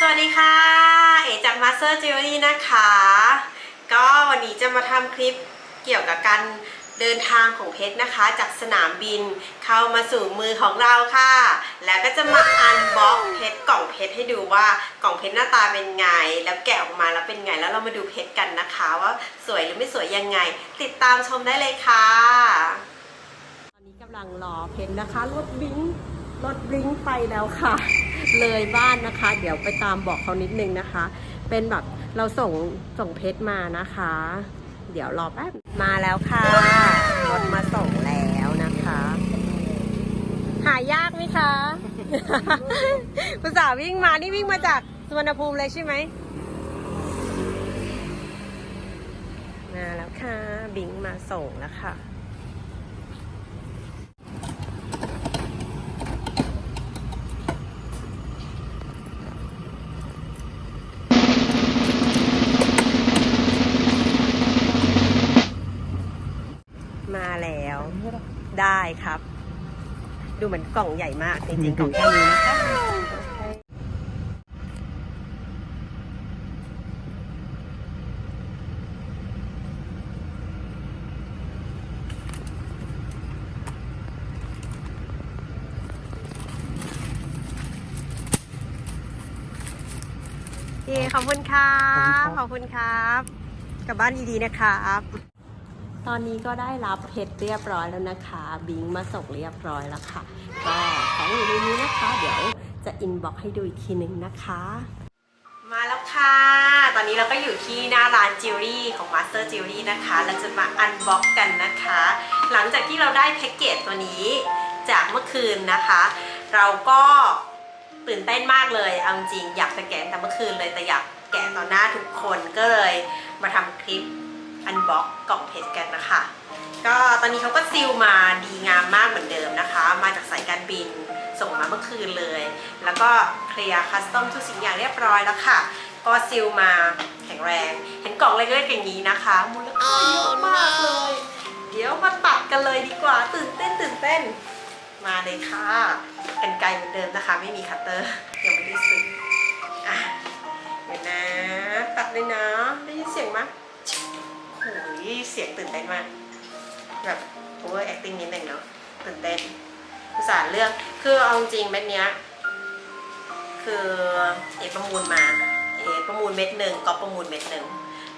สวัสดีค่ะ เอจาก Master Jewelry นะคะ ก็วันนี้จะมาทำคลิปเกี่ยวกับการเดินทางของเพชรนะคะ จากสนามบินเข้ามาสู่มือของเราค่ะ แล้วก็จะมาอันบ็อกเพชรกล่องเพชรให้ดูว่ากล่องเพชรหน้าตาเป็นไง แล้วแกะออกมาแล้วเป็นไง แล้วเรามาดูเพชรกันนะคะว่าสวยหรือไม่สวยยังไง ติดตามชมได้เลยค่ะ ตอนนี้กำลังรอเพชรนะคะรถบิง รถบลิงไปแล้วค่ะ เลยบ้านนะคะ เดี๋ยวไปตามบอกเขานิดนึงนะคะ เป็นแบบเราส่งส่งเพชรมานะคะ เดี๋ยวรอแป๊บมาแล้วค่ะรถมาส่งแล้วนะคะ หายากไหมคะภาษาวิ่งมานี่วิ่งมาจากสุวรรณภูมิเลยใช่ไหมมาแล้วค่ะ บิงมาส่งแล้วค่ะ ครับ ดูเหมือนกล่องใหญ่มาก จริงๆกล่องแค่นี้นะคะเย้ขอบคุณครับ ขอบคุณครับ กลับบ้านดีๆนะครับ ตอนนี้ก็ได้รับเพชรเรียบร้อยแล้วนะคะ บิงมาส่งเรียบร้อยแล้วค่ะ ก็ของอยู่ในนี้นะคะ เดี๋ยวจะอินบ็อกให้ดูอีกทีหนึ่งนะคะ มาแล้วค่ะ ตอนนี้เราก็อยู่ที่หน้าร้านจิวเวลรี่ของ Master Jewelry นะคะ เราจะมาอันบ็อกกันนะคะ หลังจากที่เราได้แพ็กเกจตัวนี้จากเมื่อคืนนะคะ เราก็ตื่นเต้นมากเลย เอาจริงอยากจะแกะแต่เมื่อคืนเลยแต่อยากแกะต่อหน้าทุกคนก็เลยมาทำคลิป อันบ็อกกล่องเพชรกันนะคะ ก็ตอนนี้เขาก็ซีลมาดีงามมากเหมือนเดิมนะคะ มาจากสายการบินส่งมาเมื่อคืนเลย แล้วก็เคลียร์คัสตอมทุกสิ่งอย่างเรียบร้อยแล้วค่ะ ก็ซีลมาแข็งแรง เห็นกล่องเล็กๆอย่างนี้นะคะมูลค่าเยอะมากเลย เดี๋ยวมาตัดกันเลยดีกว่า ตื่นเต้นตื่นเต้น มาเลยค่ะกันไกลเหมือนเดิมนะคะ ไม่มีคัตเตอร์ยังไม่ได้ซื้ออะเดี๋ยวนะ ตัดเลยนะ ได้ยินเสียงไหม โอ้ยเสียงตื่นเต้นมากแบบ over acting นิดนึงเนาะตื่นเต้นภาษาห์เลือกคือเอาจริงเม็ดเนี้ย คือเอประมูลมาเอประมูลเม็ดหนึ่งก็ประมูลเม็ดหนึ่ง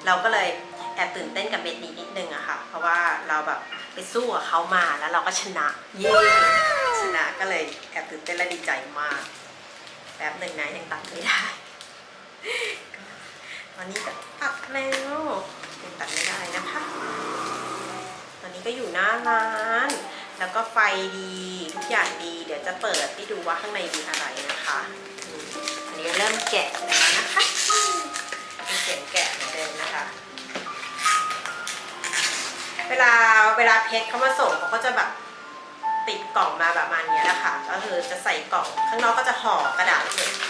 เราก็เลยแอบตื่นเต้นกับเม็ดนี้นิดนึงอะค่ะ เพราะว่าเราแบบไปสู้กับเขามาแล้วเราก็ชนะเย้ชนะก็เลยแอบตื่นเต้นและดีใจมากแป๊บหนึ่งนะยังตัดไม่ได้ ตอนนี้ก็ตัดแล้ว ตัดไม่ได้นะคะ ตอนนี้ก็อยู่หน้าร้าน แล้วก็ไฟดีทุกอย่างดี เดี๋ยวจะเปิดให้ดูว่าข้างในมีอะไรนะคะ อันนี้เริ่มแกะแล้วนะคะมีเสียงแกะเหมือนเดิมนะคะ เวลาเวลาเพชรเขามาส่งเขาก็จะแบบติดกล่องมาแบบมาณนี้แหละค่ะ ก็คือจะใส่กล่องข้างนอกก็จะห่อกระดาษ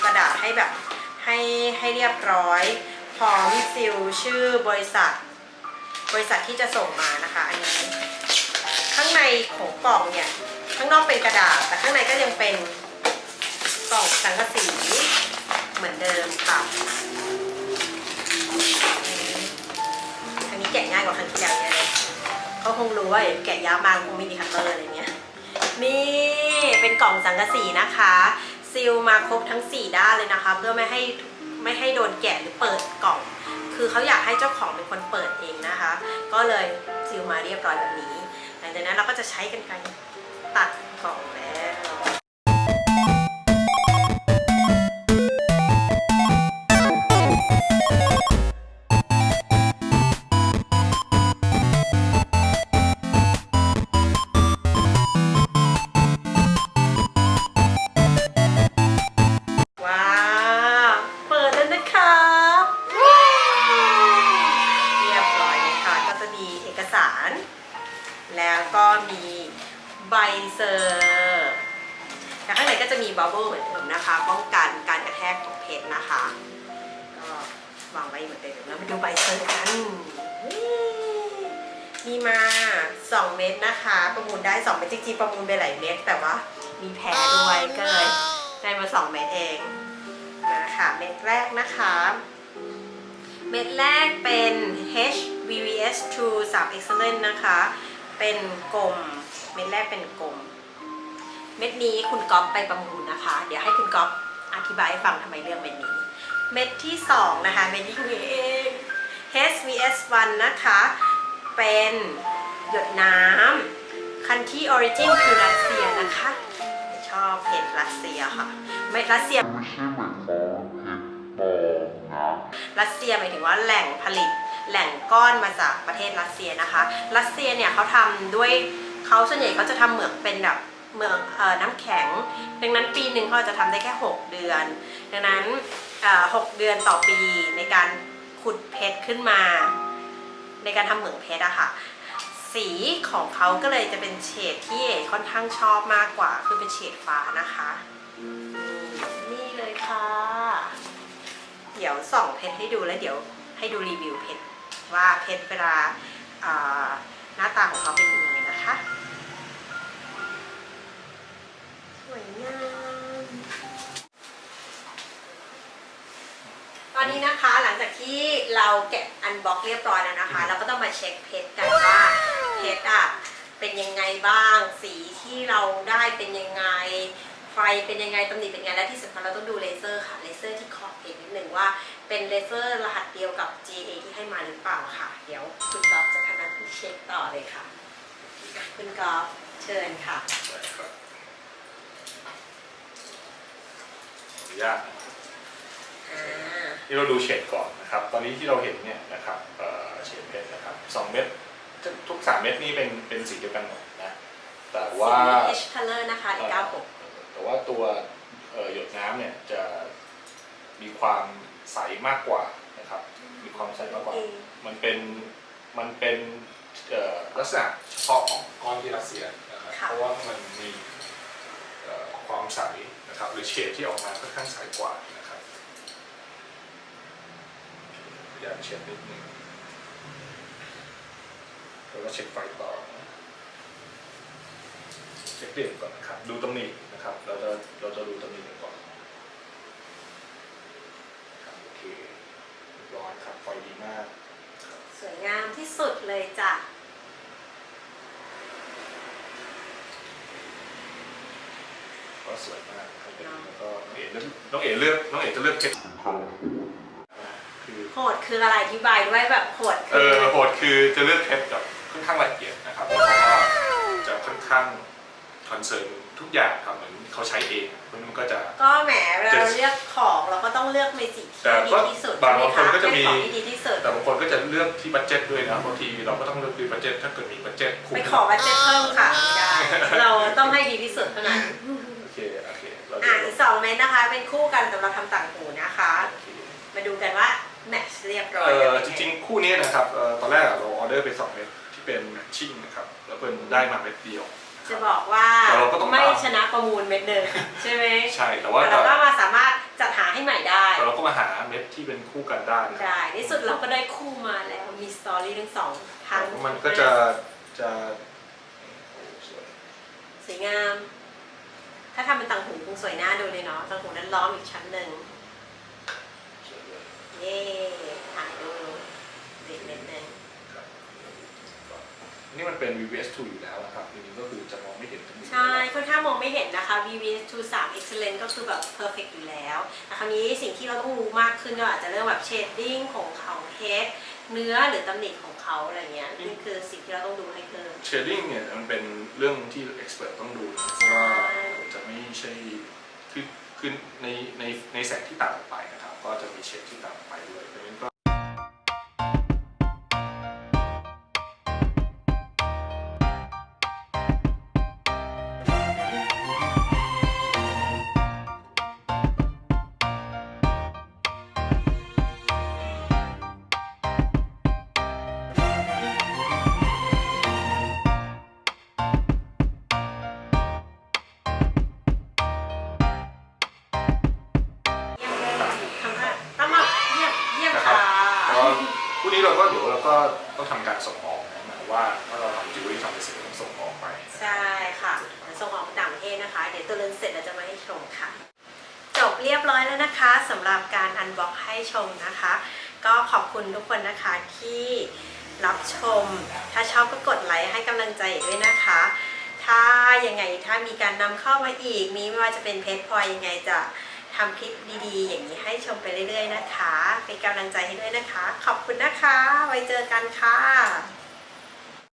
กระดาษให้แบบให้ให้เรียบร้อย พร้อมซิลชื่อบริษัท บริษัทที่จะส่งมานะคะอันนี้ข้างในของกล่องเนี่ยข้างนอกเป็นกระดาษ แต่ข้างในก็ยังเป็นกล่องสังกะสีเหมือนเดิมค่ะอันนี้แกะง่ายกว่าครั้งที่แล้วเนี่ยเลยเขาคงรู้ว่าแกะยากมากคงไม่มีคัตเตอร์อะไรเงี้ยนี่เป็นกล่องสังกะสีนะคะซีลมาครบทั้ง 4 ด้านเลยนะคะ เพื่อไม่ให้ ไม่ให้โดนแกะหรือเปิดกล่อง คือเขาอยากให้เจ้าของเป็นคนเปิดเองนะคะ ก็เลยซิลมาเรียบร้อยแบบนี้ หลังจากนั้นเราก็จะใช้กันไกรตัดกล่องแล้ว แล้วก็มีใบเซอร์แล้วข้างในก็จะมีบับเบิ้ลเหมือนเดิมนะคะ ป้องกันการกระแทกของเพชรนะคะ ก็วางไว้เหมือนเดิมแล้วมาดูใบเซอร์กันมีมา 2 เม็ดนะคะ ประมูลได้ 2 เม็ดจริงๆประมูลไปหลายเม็ดแต่ว่ามีแพ้ด้วยก็เลยได้มา 2 เม็ดเองนะคะเม็ดแรกนะคะ เม็ดแรกเป็น HVVS 2 3 Excellent นะคะ เป็นกลม เม็ดแรกเป็นกลม เม็ดนี้คุณก๊อฟไปประมูลนะคะ เดี๋ยวให้คุณก๊อฟอธิบายให้ฟังทำไมเลือกเม็ดนี้ เม็ดที่ 2 นะคะ เม็ดนี้คุณเอง HVS 1 นะคะ เป็นหยดน้ำคันที่ Origin คือรัสเซียนะคะ ชอบเห็ดรัสเซียค่ะ ไม่รัสเซียไม่ใช่เหมือนของเห็ดปลอมนะรัสเซียหมายถึงว่าแหล่งผลิต แหล่งก้อนมาจากประเทศรัสเซียนะคะ รัสเซียเนี่ยเขาทำด้วยเขาส่วนใหญ่เขาจะทำเหมืองเป็นแบบเหมืองน้ำแข็ง ดังนั้นปีหนึ่งเขาจะทำได้แค่ 6 เดือน ดังนั้นหกเดือนต่อปีในการขุดเพชรขึ้นมา ในการทำเหมืองเพชรอะค่ะ สีของเขาก็เลยจะเป็นเฉดที่เอค่อนข้างชอบมากกว่า คือเป็นเฉดฟ้านะคะนี่นี่เลยค่ะ เดี๋ยวส่องเพชรให้ดูแล้วเดี๋ยวให้ดูรีวิวเพชร ว่าเพชรเวลาอ่าหน้าตาของเขาเป็นยังไงนะคะสวยงามตอนนี้นะคะหลังจากที่เราแกะอันบ็อกเรียบร้อยแล้วนะคะ เราก็ต้องมาเช็คเพชรกันว่าเพชรอะเป็นยังไงบ้าง สีที่เราได้เป็นยังไงไฟเป็นยังไงตำหนิเป็นยังไงและที่สำคัญเราต้องดูเลเซอร์ค่ะเลเซอร์ที่ขอบเพชรนิดนึงว่าเป็นเลเซอร์รหัสเดียวกับ GA ที่ให้มาหรือเปล่าค่ะ เดี๋ยวคุณกอล์ฟจะทำหน้าที่เช็คต่อเลยค่ะอะคุณกอล์ฟเชิญค่ะได้ครับขออนุญาตอ่าที่เราดูเฉดก่อนนะครับ ตอนนี้ที่เราเห็นเนี่ยนะครับเอ่อเฉดเพชรนะครับสองเม็ดทุกสามเม็ดนี่เป็นเป็นสีเดียวกันหมดนะแต่ว่าสี H color นะคะหรือ96 แต่ว่าตัวเอ่อหยดน้ำเนี่ยจะมีความใสมากกว่านะครับ มีความใสมากกว่าเองมันเป็นมันเป็นเอ่อลักษณะเฉพาะของก้อนที่รัสเซียนะครับค่ะเพราะว่ามันมีเอ่อความใสนะครับหรือเฉดที่ออกมาค่อนข้างใสกว่านะครับพยายามเช็ดนิดนึงแล้วก็เช็คไฟต่อนะเช็คเปลี่ยนก่อนนะครับ ดูตำหนิ นะครับ เราจะเราจะดูตำหนิกันก่อนครับโอเคเรียบร้อยครับไฟดีมากครับสวยงามที่สุดเลยจ้ะ ก็สวยมากนะครับแล้วก็น้องเอ๋เลือกน้องเอ๋เลือกน้องเอ๋จะเลือกเพชรของคือ โหดคืออะไรอธิบายด้วยแบบโหดเอคืออโหดคือจะเลือกเพชรแบบค่อนข้างละเอียดนะครับเพราะว่าจะค่อนข้างคอนเซิร์น ทุกอย่างครับเหมือนเขาใช้เองเพราะฉะนั้นมันก็จะ ก็แหมเวลาเราเลือกของเราก็ต้องเลือกในสิ่งแต่ที่ก็ดีที่สุดบางใช่ไหมคนคะก็จะมีเป็นของที่ดีที่สุดแต่บางคนก็จะเลือกที่บัตเจ็ตด้วยนะบางทีเราก็ต้องเลือกที่บัตเจ็ตถ้าเกิดมีบัตเจ็ตคุ้มไปขอบัตเจ็ตเพิ่มค่ะไม่ได้เราต้องให้ดีที่สุดเท่านั้นโอเคโอเคเราอะดูอีกสองเม็ดนะคะ เป็นคู่กันสำหรับทำต่างหูนะคะ โอเค มาดูกันว่าแมทช์เรียบร้อยเอ่กันอเป็นจไงริงๆ คู่นี้นะครับเอ่อตอนแรกอะเราออเดอร์ไปสองเม็ดที่เป็นแมทชิ่งนะครับ แล้วเป็นได้มาเม็ดเดียวนะค จะรับบอกว่าแต่เราก็ต้องไม่ตามชนะประมูลเม็ดหนึ่งใช่ไหมใช่แต่ว่าแต่เราก็มาสามารถจัดหาให้ใหม่ได้แต่เราก็มาหาเม็ดที่เป็นคู่กันได้นะครับได้ในสุดเราก็ได้คู่มาแล้วมีสตอรี่ทั้งสองทั้งแล้วมันก็จะจะโอ้สวยสวยงาม ถ้าทำเป็นต่างหูคงสวยหน้าดูเลยเนาะต่างหูนั้นล้อมอีกชั้นหนึ่งสวยเลย เย่ถ่ายดูเด็กเม็ดหนึ่ง ครับ นี่มันเป็น VVS 2 อยู่แล้วนะครับทีนี้ก็คือจะมองไม่เห็นทั้งหมดใช่ค่อนข้างมองไม่เห็นนะคะ VVS 2 3 Excellent ก็คือแบบ perfect อยู่แล้วแต่คราวนี้สิ่งที่เราต้องรู้มากขึ้นก็อาจจะเรื่องแบบ shading ของเขาเฮดเนื้อหรือตำหนิของเขาอะไรเงี้ยนี่คือสิ่งที่เราต้องดูให้เพิ่มเชดดิ้งเนี่ยมันเป็นเรื่องที่ expert ต้องดูนะเพราะว่าจะไม่ใช่คือคือในในในแสงที่ต่างออกไปนะครับ ก็จะมีเฉดที่ต่างออกไปด้วยเพราะฉะนั้นก็ ต้องทำการส่งออกนะหมายว่าถ้าเราทำจิวเวลรี่ทำไปเสร็จต้องส่งออกไปใช่ค่ะส่งออกไปต่างประเทศนะคะ เดี๋ยวตัวเรือนเสร็จเราจะมาให้ชมค่ะ จบเรียบร้อยแล้วนะคะสำหรับการอันบ็อกให้ชมนะคะ ก็ขอบคุณทุกคนนะคะที่รับชม ถ้าชอบก็กดไลค์ให้กำลังใจด้วยนะคะ ถ้ายังไงถ้ามีการนำเข้ามาอีกมีไม่ว่าจะเป็นเพจพลอยยังไงจะ ทำคลิปดีๆ อย่างนี้ให้ชมไปเรื่อยๆนะคะ เป็นกำลังใจให้ด้วยนะคะ ขอบคุณนะคะ ไว้เจอกันค่ะ